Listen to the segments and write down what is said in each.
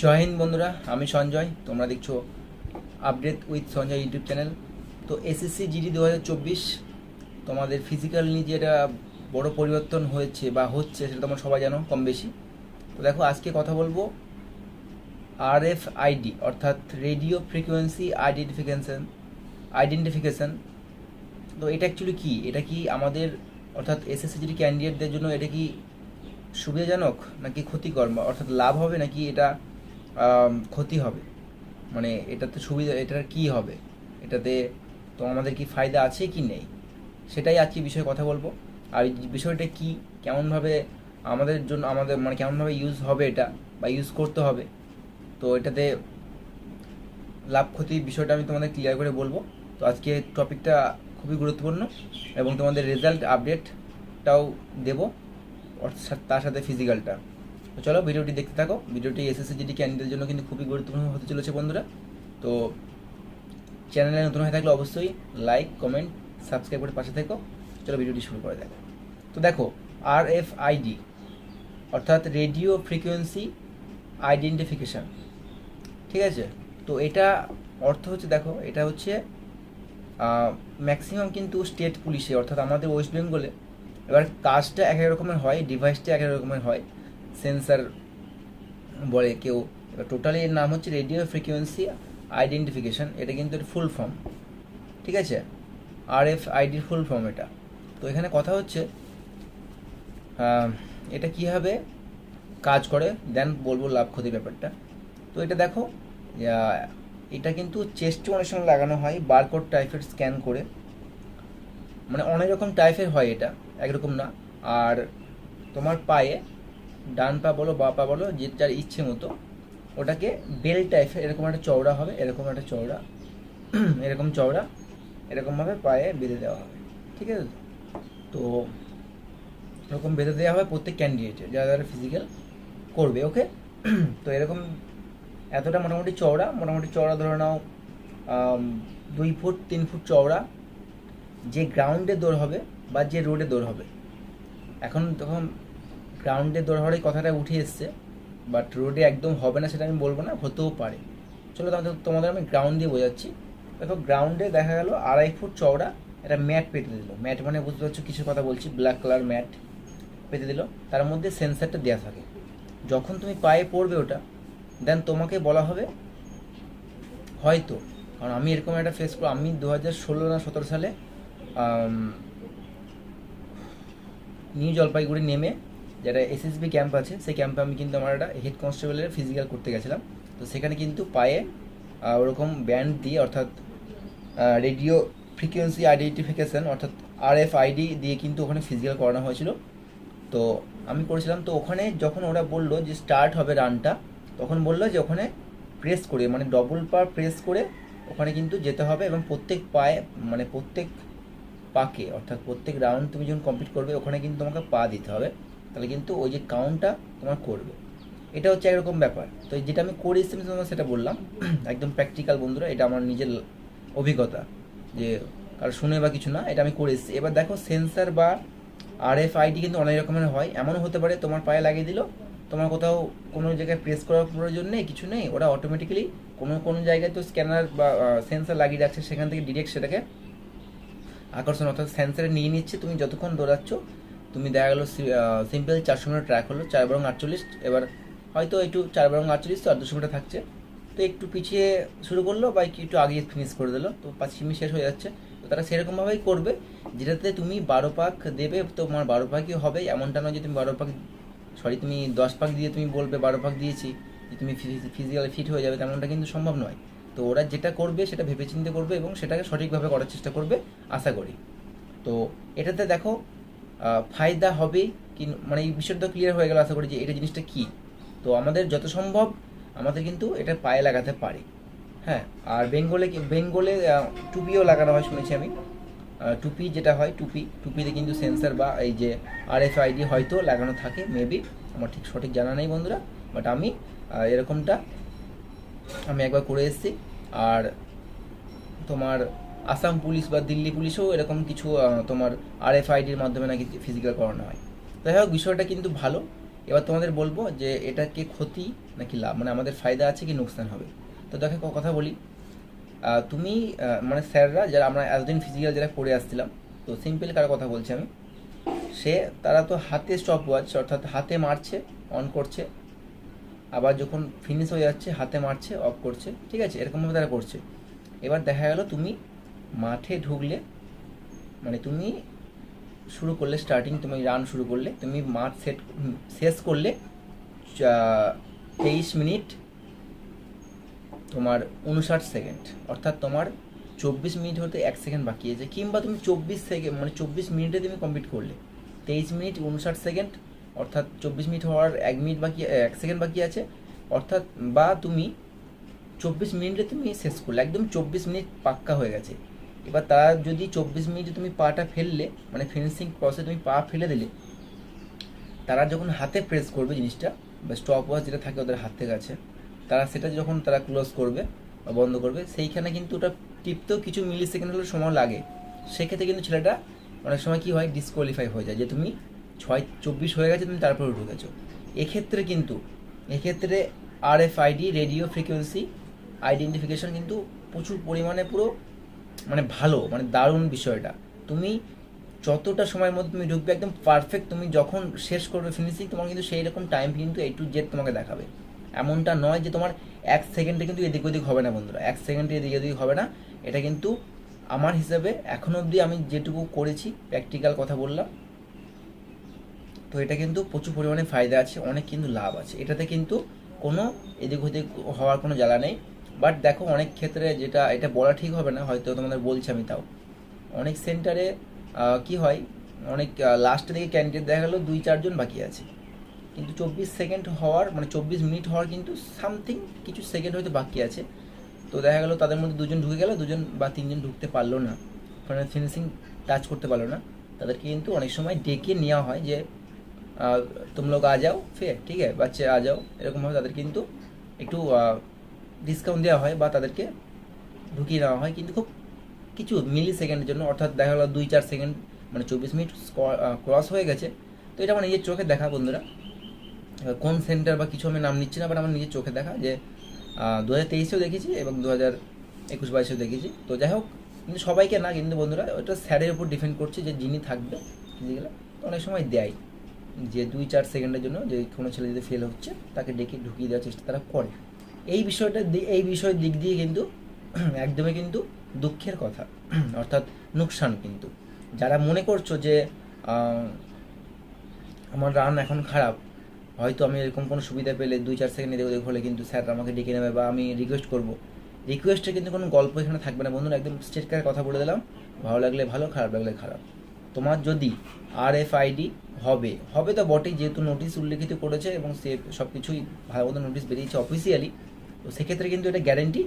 জয় হিন্দ বন্ধুরা, আমি সঞ্জয়, তোমরা দেখছ update with Sanjay YouTube channel তো এসএসসি জিডি দু হাজার চব্বিশ, তোমাদের ফিজিক্যাল নিয়ে যেটা বড় পরিবর্তন হয়েছে বা হচ্ছে, সেটা তোমরা সবাই জানো, কম বেশি। তো দেখো, আজকে কথা বলব আর এফ আইডি অর্থাৎ রেডিও ফ্রিকোয়েন্সি আইডেন্টিফিকেশন আইডেন্টিফিকেশন তো এটা অ্যাকচুয়ালি কি? এটা কি আমাদের, অর্থাৎ এসএসসি জিডি ক্যান্ডিডেটদের জন্য এটা কি সুবিধাজনক, নাকি ক্ষতিকর অর্থাৎ লাভ হবে, নাকি এটা ক্ষতি হবে। মানে এটাতে সুবিধা, এটার কি হবে? এটাতে তো আমাদের কি ফায়দা আছে কি নেই? সেটাই আজকে বিষয়ে কথা বলব। আর বিষয়টা কি, কেমনভাবে আমাদের জন্য, আমাদের মানে কেমনভাবে ইউজ হবে এটা বা ইউজ করতে হবে, তো এটাতে লাভ ক্ষতির বিষয়টা আমি তোমাদের ক্লিয়ার করে বলব। তো আজকে টপিকটা খুবই গুরুত্বপূর্ণ এবং তোমাদের রেজাল্ট আপডেটটাও দেবো তার সাথে ফিজিক্যালটা তো চলো ভিডিওটি দেখতে থাকো। ভিডিওটি এসএসসি জিডি ক্যান্ডিডেটের জন্য কিন্তু খুবই গুরুত্বপূর্ণ হতে চলেছে বন্ধুরা। তো চ্যানেলে নতুন হয়ে থাকলে অবশ্যই লাইক কমেন্ট সাবস্ক্রাইব করে পাশে থেকো। চলো ভিডিওটি শুরু করে দেখো। তো দেখো আর এফ আইডি অর্থাৎ রেডিও ফ্রিকোয়েন্সি আইডেন্টিফিকেশান ঠিক আছে? তো এটা অর্থ হচ্ছে, দেখো, এটা হচ্ছে ম্যাক্সিমাম কিন্তু স্টেট পুলিশে অর্থাৎ আমাদের ওয়েস্ট বেঙ্গলে এবার কাজটা এক এক রকমের হয় ডিভাইসটা এক এক রকমের হয়। সেন্সার বলে কেউ। এবার টোটালি এর নাম হচ্ছে রেডিও ফ্রিকোয়েন্সি আইডেন্টিফিকেশন এটা কিন্তু এর ফুল ফর্ম ঠিক আছে? আর এফ আইডির ফুল ফর্ম এটা। তো এখানে কথা হচ্ছে এটা কীভাবে কাজ করে দেন বলব লাভ ক্ষতি ব্যাপারটা। তো এটা দেখো এটা কিন্তু চেস্টে অনেক সময় লাগানো হয় বারকোড টাইপের স্ক্যান করে। মানে অনেক রকম টাইপের হয় এটা, একরকম না। আর তোমার পায়ে ডান পা বলো, বা পা বলো, যে যার ইচ্ছে মতো, ওটাকে বেল টাইপের এরকম একটা চওড়া হবে, এরকম একটা চওড়া, এরকম চওড়া এরকমভাবে পায়ে বেঁধে দেওয়া হবে, ঠিক আছে তো? তো এরকম বেঁধে দেওয়া হবে প্রত্যেক ক্যান্ডিডেটের যারা যারা ফিজিক্যাল করবে ওকে তো এরকম এতটা মোটামুটি চওড়া মোটামুটি চওড়া ধরে নাও দুই ফুট, তিন ফুট চওড়া, যে গ্রাউন্ডে দৌড় হবে বা যে রোডে দৌড় হবে এখন তখন গ্রাউন্ডে দৌড় কথাটা উঠে এসছে বাট রোডে একদম হবে না সেটা আমি বলব না, হতেও পারে। চলো তোমাদের তোমাদের আমি গ্রাউন্ড দিয়ে বোঝাচ্ছি। দেখো গ্রাউন্ডে দেখা গেল আড়াই ফুট চওড়া একটা ম্যাট পেতে দিল। ম্যাট মানে বুঝতে পারছ কিছু কথা বলছি ব্ল্যাক কালার ম্যাট পেতে দিল। তার মধ্যে সেন্সারটা দেওয়া থাকে। যখন তুমি পায়ে পড়বে ওটা দেন তোমাকে বলা হবে, হয়তো। কারণ আমি এরকম একটা ফেস করো, আমি দু হাজার ষোলো না সতেরো সালে নিউ জলপাইগুড়ি নেমে যেটা এসএসবি ক্যাম্প আছে সেই ক্যাম্পে আমি কিন্তু আমার একটা হেড কনস্টেবলের ফিজিক্যাল করতে গেছিলাম। তো সেখানে কিন্তু পায়ে ওরকম ব্যান্ড দিয়ে অর্থাৎ রেডিও ফ্রিকোয়েন্সি আইডেন্টিফিকেশন অর্থাৎ আর এফ আইডি দিয়ে কিন্তু ওখানে ফিজিক্যাল করানো হয়েছিল। তো আমি করেছিলাম, তো ওখানে যখন ওরা বলল যে স্টার্ট হবে রানটা তখন বলল যে ওখানে প্রেস করে মানে ডবল পা প্রেস করে ওখানে কিন্তু যেতে হবে এবং প্রত্যেক পায়ে মানে প্রত্যেক পাকে, অর্থাৎ প্রত্যেক রাউন্ড তুমি যখন কমপ্লিট করবে, ওখানে কিন্তু তোমাকে পা দিতে হবে। তাহলে কিন্তু ওই যে কাউন্টটা তোমার করবে। এটা হচ্ছে একরকম ব্যাপার। তো যেটা আমি করে এসেছি তোমাকে সেটা বললাম। একদম প্র্যাকটিক্যাল বন্ধুরা, এটা আমার নিজের অভিজ্ঞতা যে কারও শুনে বা কিছু না, এটা আমি করে এসেছি। এবার দেখো সেন্সার বা আর এফ আইডি কিন্তু অনেক রকমের হয়। এমনও হতে পারে তোমার পায়ে লাগিয়ে দিল, তোমার কোথাও কোনো জায়গায় প্রেস করার প্রয়োজন নেই, কিছু নেই। ওরা অটোমেটিক্যালি কোনো কোনো জায়গায় তো স্ক্যানার বা সেন্সার লাগিয়ে রাখছে, সেখান থেকে ডিরেক্ট সেটাকে আকর্ষণ অর্থাৎ সেন্সারে নিয়ে নিচ্ছে। তুমি যতক্ষণ দৌড়াচ্ছ তুমি দেখা গেলো সিম্পল চারশো মিটার ট্র্যাক হলো, চার বরং আটচল্লিশ। এবার হয়তো একটু চার বরং আটচল্লিশ, তো আর দুশো মিটার থাকছে। তো একটু পিছিয়ে শুরু করল, বা একটু আগে ফিনিশ করে দিলো। তো পাঁচ কিমি শেষ হয়ে যাচ্ছে। তো তারা সেরকমভাবেই করবে, যেটাতে তুমি বারো পাক দেবে তোমার বারো পাকই হবে। এমনটা নয় যে তুমি বারো পাক সরি তুমি দশ পাক দিয়ে তুমি বলবে বারো পাক দিয়েছি, যে তুমি ফিজিক্যালি ফিট হয়ে যাবে, তেমনটা কিন্তু সম্ভব নয়। তো ওরা যেটা করবে, সেটা ভেবেচিন্তে করবে এবং সেটাকে সঠিকভাবে করার চেষ্টা করবে, আশা করি। তো এটাতে দেখো ফায়দা হবে কি মানে এই বিষয়টা ক্লিয়ার হয়ে গেল আশা করি যে এটা জিনিসটা কি। তো আমাদের যত সম্ভব আমাদের কিন্তু এটা পায়ে লাগাতে পারি। হ্যাঁ আর বেঙ্গলে বেঙ্গলে টুপিও লাগানো হয় শুনেছি আমি। টুপি যেটা হয়, টুপি, টুপিতে কিন্তু সেন্সার বা এই যে আর এফ আইডি হয়তো লাগানো থাকে মেবি আমার ঠিক সঠিক জানা নেই বন্ধুরা বাট আমি এরকমটা আমি একবার করে এসেছি। আর তোমার আসাম পুলিশ বা দিল্লি পুলিশেও এরকম কিছু তোমার আর এফ আইডির মাধ্যমে নাকি ফিজিক্যাল করানো হয়। যাই হোক, বিষয়টা কিন্তু ভালো। এবার তোমাদের বলব যে এটা কি ক্ষতি নাকি লাভ? মানে আমাদের ফায়দা আছে কি নোকসান হবে? তো দেখো কথা বলি। তুমি মানে স্যাররা যারা আমরা এতদিন ফিজিক্যাল যারা পড়ে আসছিলাম, তো সিম্পল কার কথা বলছি আমি। সে, তারা তো হাতে স্টপ ওয়াচ অর্থাৎ হাতে মারছে অন করছে। আবার যখন ফিনিশ হয়ে যাচ্ছে, হাতে মারছে অফ করছে। ঠিক আছে, এরকমভাবে তারা করছে। এবার দেখা গেল তুমি মাঠে ঢুকলে মানে তুমি শুরু করলে স্টার্টিং তুমি রান শুরু করলে, তুমি মাঠ সেট শেষ করলে তেইশ মিনিট তোমার উনষাট সেকেন্ড। অর্থাৎ তোমার চব্বিশ মিনিট হতে এক সেকেন্ড বাকি আছে। কিংবা তুমি চব্বিশ সেকেন্ড মানে চব্বিশ মিনিটে তুমি কমপ্লিট করলে। তেইশ মিনিট উনষাট সেকেন্ড, অর্থাৎ চব্বিশ মিনিট হওয়ার এক মিনিট বাকি, এক সেকেন্ড বাকি আছে। অর্থাৎ বা তুমি চব্বিশ মিনিটে তুমি শেষ করলে, একদম চব্বিশ মিনিট পাক্কা হয়ে গেছে। এবার তারা যদি চব্বিশ মিনিটে তুমি পাটা ফেললে মানে ফিনিশিং প্রসেসে তুমি পা ফেলে দিলে, তারা যখন হাতে প্রেস করবে জিনিসটা, বা স্টপ ওয়াচ যেটা থাকে ওদের হাতে কাছে তারা সেটা যখন তারা ক্লোজ করবে বা বন্ধ করবে, সেইখানে কিন্তু ওটা টিপতেও কিছু মিলি সেকেন্ড হলে সময় লাগে। সেক্ষেত্রে কিন্তু ছেলেটা অনেক সময় কি হয় ডিসকোয়ালিফাই হয়ে যায়, যে তুমি ছয়, চব্বিশ হয়ে গেছে, তুমি তারপরে ঢুকেছো এক্ষেত্রে কিন্তু, এক্ষেত্রে R F ID radio frequency identification কিন্তু প্রচুর পরিমাণে পুরো মানে ভালো মানে দারুণ বিষয়টা। তুমি যতটা সময়ের মধ্যে তুমি ঢুকবে, একদম পারফেক্ট তুমি যখন শেষ করবে ফিনিশিং তোমার কিন্তু সেই রকম টাইম কিন্তু এই টু জেড তোমাকে দেখাবে। এমনটা নয় যে তোমার এক সেকেন্ডে কিন্তু এদিক ওদিক হবে না বন্ধুরা। এক সেকেন্ডে এদিক ওদিক হবে না। এটা কিন্তু আমার হিসাবে এখনও অবধি আমি যেটুকু করেছি প্র্যাকটিক্যাল কথা বললাম। তো এটা কিন্তু প্রচুর পরিমাণে ফায়দা আছে, অনেক কিন্তু লাভ আছে। এটাতে কিন্তু কোনো এদিক ওদিক হওয়ার কোনো জ্বালা নেই। বাট দেখো অনেক ক্ষেত্রে যেটা এটা বলা ঠিক হবে না হয়তো তোমাদের বলছি আমি তাও। অনেক সেন্টারে কি হয় অনেক লাস্টের দিকে ক্যান্ডিডেট দেখা গেলো দুই চারজন বাকি আছে। কিন্তু চব্বিশ সেকেন্ড হওয়ার মানে চব্বিশ মিনিট হওয়ার কিন্তু সামথিং কিছু সেকেন্ড হয়তো বাকি আছে। তো দেখা গেলো তাদের মধ্যে দুজন ঢুকে গেলো দুজন বা তিনজন ঢুকতে পারল না। ওখানে ফিনিশিং টাচ করতে পারল না। তাদেরকে কিন্তু অনেক সময় ডেকে নেওয়া হয় যে আহ, তুম লোক আ যাও ফির ঠিক আছে বাচ্চা আ যাও। এরকমভাবে তাদের কিন্তু একটু ডিসকাউন্ট দেওয়া হয় বা তাদেরকে ঢুকিয়ে নেওয়া হয়। কিন্তু খুব কিছু মিলি সেকেন্ডের জন্য, অর্থাৎ দেখা গেলো দুই চার সেকেন্ড মানে চব্বিশ মিনিট ক্রস হয়ে গেছে। তো এটা আমার নিজের চোখে দেখা, বন্ধুরা। কোন সেন্টার বা কিছু আমি নাম নিচ্ছি না বাট আমার নিজের চোখে দেখা যে দু হাজার তেইশেও দেখেছি এবং দু হাজার একুশ বাইশেও দেখেছি। তো যাই হোক, কিন্তু সবাইকে না, কিন্তু বন্ধুরা, ওটা স্যারের উপর ডিপেন্ড করছে যে যিনি থাকবে তো অনেক সময় দেয়। যে দুই চার সেকেন্ডের জন্য যে কোনো ছেলে যদি ফেল হচ্ছে, তাকে ডেকে ঢুকিয়ে দেওয়ার চেষ্টা তারা করে। এই বিষয়টা এই বিষয়ের দিক দিয়ে কিন্তু একদমই কিন্তু দুঃখের কথা। অর্থাৎ নোকসান কিন্তু। যারা মনে করছ যে আমার রান এখন খারাপ, হয়তো আমি এরকম কোনো সুবিধা পেলে দুই, চার সেকেন্ড এদিক ওদিক হলে কিন্তু স্যার আমাকে ডেকে নেবে বা আমি রিকোয়েস্ট করব। রিকোয়েস্টে কিন্তু কোনো গল্প এখানে থাকবে না। বন্ধুরা, একদম কারের কথা বলে দিলাম। ভালো লাগলে ভালো, খারাপ লাগলে খারাপ। তোমার যদি আর এফ আইডি হবে হবে তো বটেই, যেহেতু নোটিশ উল্লেখিত করেছে এবং সে সব কিছুই ভালো মতো নোটিশ বেরিয়েছে অফিসিয়ালি তো সেক্ষেত্রে কিন্তু এটা গ্যারেন্টি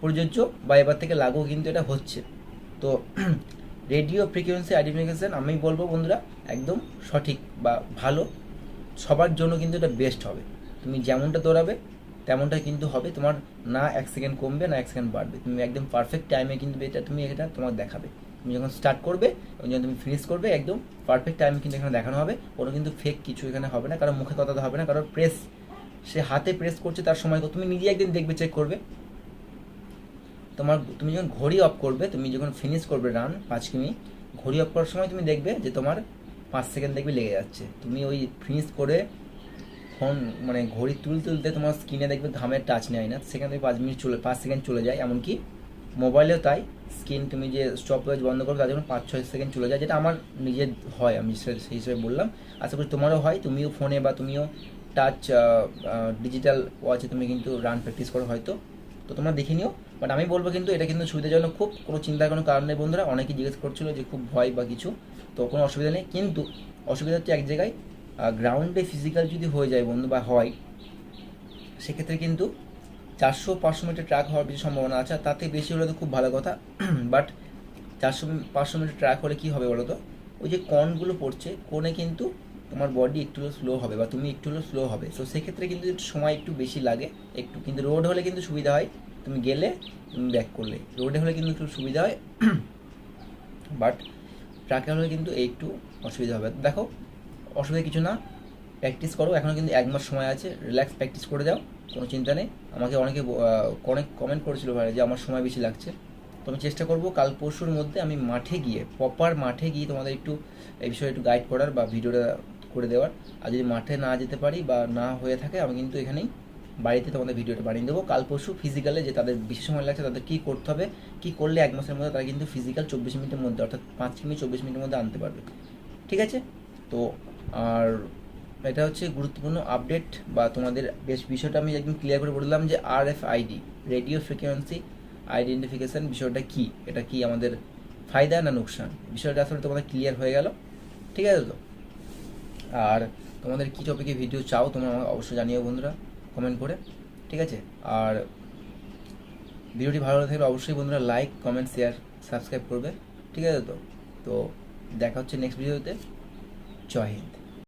প্রযোজ্য বা এবার থেকে লাগু কিন্তু এটা হচ্ছে। তো রেডিও ফ্রিকোয়েন্সি আইডেন্টিফিকেশন আমি বলব বন্ধুরা, একদম সঠিক বা ভালো, সবার জন্য কিন্তু এটা বেস্ট হবে। তুমি যেমনটা দৌড়াবে, তেমনটা কিন্তু হবে। তোমার না এক সেকেন্ড কমবে, না এক সেকেন্ড বাড়বে। তুমি একদম পারফেক্ট টাইমে কিন্তু এটা, তুমি এটা তোমার দেখাবে। তুমি যখন স্টার্ট করবে, এবং যখন তুমি ফিনিশ করবে, একদম পারফেক্ট টাইমে কিন্তু এখানে দেখানো হবে। কোনো কিন্তু ফেক কিছু এখানে হবে না কারণ মুখে কথা তো হবে না কারণ প্রেস সে হাতে প্রেস করছে তার সময় তুমি নিজে একদিন দেখবে চেক করবে। তোমার, তুমি যখন ঘড়ি অফ করবে, তুমি যখন ফিনিশ করবে রান পাঁচ কিমি, ঘড়ি অফ করার সময় তুমি দেখবে যে তোমার পাঁচ সেকেন্ড দেখবে লেগে যাচ্ছে। তুমি ওই ফিনিশ করে ফোন মানে ঘড়ি তুলতে তুলতে তোমার স্ক্রিনে দেখবে ঘামের টাচ নেয় না। সেখানে থেকে পাঁচ মিনিট চলে, পাঁচ সেকেন্ড চলে যায়, এমনকি মোবাইলেও তাই, স্ক্রিন তুমি যে স্টপ বন্ধ করো, তার যখন পাঁচ ছয় সেকেন্ড চলে যায়, যেটা আমার নিজের হয়, আমি সেই হিসেবে বললাম। আশা করি তোমারও হয়, তুমিও ফোনে বা তুমিও টাচ ডিজিটাল ওয়াচে তুমি কিন্তু রান প্র্যাকটিস করো হয়তো। তো তোমরা দেখে নিও। বাট আমি বলব কিন্তু, এটা কিন্তু সুবিধাজনক খুব কোনো চিন্তার কোনো কারণ নেই বন্ধুরা। অনেকেই জিজ্ঞেস করছিল যে খুব ভয় বা কিছু, তো কোনো অসুবিধা নেই। কিন্তু অসুবিধা হচ্ছে এক জায়গায় গ্রাউন্ডে ফিজিক্যাল যদি হয়ে যায় বন্ধু বা হয়, সেক্ষেত্রে কিন্তু চারশো পাঁচশো মিটার ট্র্যাক হওয়ার বেশি সম্ভাবনা আছে তাতে বেশি হলে তো খুব ভালো কথা। বাট চারশো পাঁচশো মিটার ট্র্যাক হলে কী হবে বলো তো? ওই যে কনগুলো পড়ছে, কোণে কিন্তু তোমার বডি একটু হলেও স্লো হবে বা তুমি একটু হলেও স্লো হবে। তো সেক্ষেত্রে কিন্তু সময় একটু বেশি লাগে, একটু কিন্তু রোড হলে কিন্তু সুবিধা হয়, তুমি গেলে তুমি ব্যাক করলে। রোডে হলে কিন্তু একটু সুবিধা হয় বাট ট্রাকে হলে কিন্তু একটু অসুবিধা হবে। দেখো, অসুবিধা কিছু না প্র্যাকটিস করো এখনও কিন্তু এক মাস সময় আছে রিল্যাক্স প্র্যাকটিস করে যাও। কোনো চিন্তা নেই। আমাকে অনেকে অনেক কমেন্ট করেছিল ভাই যে আমার সময় বেশি লাগছে। তো আমি চেষ্টা করব কাল পরশুর মধ্যে আমি মাঠে গিয়ে প্রপার মাঠে গিয়ে তোমাদের একটু এই বিষয়ে একটু গাইড করার বা ভিডিওটা করে দেওয়ার। আর যদি মাঠে না যেতে পারি বা না হয়ে থাকে, আমি কিন্তু এখানেই বাড়িতে তোমাদের ভিডিওটা বানিয়ে দেবো। কাল পরশু ফিজিক্যালে যে তাদের বেশি সময় লাগছে, তাদের কী করতে হবে, কী করলে এক মাসের মধ্যে তারা কিন্তু ফিজিক্যাল চব্বিশ মিনিটের মধ্যে, অর্থাৎ পাঁচ মিনিট চব্বিশ মিনিটের মধ্যে আনতে পারবে। ঠিক আছে? তো আর এটা হচ্ছে গুরুত্বপূর্ণ আপডেট বা তোমাদের বেশ বিষয়টা আমি একদম ক্লিয়ার করে বললাম যে R F ID radio frequency identification বিষয়টা কি? এটা কি আমাদের ফায়দা না নোকসান? বিষয়টা আসলে তোমাদের ক্লিয়ার হয়ে গেল। ঠিক আছে তো? আর তোমাদের কী টপিকে ভিডিও চাও তোমরা আমাকে অবশ্যই জানিও বন্ধুরা কমেন্ট করে। ঠিক আছে? আর ভিডিওটি ভালো লাগলে অবশ্যই বন্ধুরা লাইক কমেন্ট শেয়ার সাবস্ক্রাইব করবে। ঠিক আছে তো? তো দেখা হচ্ছে নেক্সট ভিডিওতে জয় হিন্দ।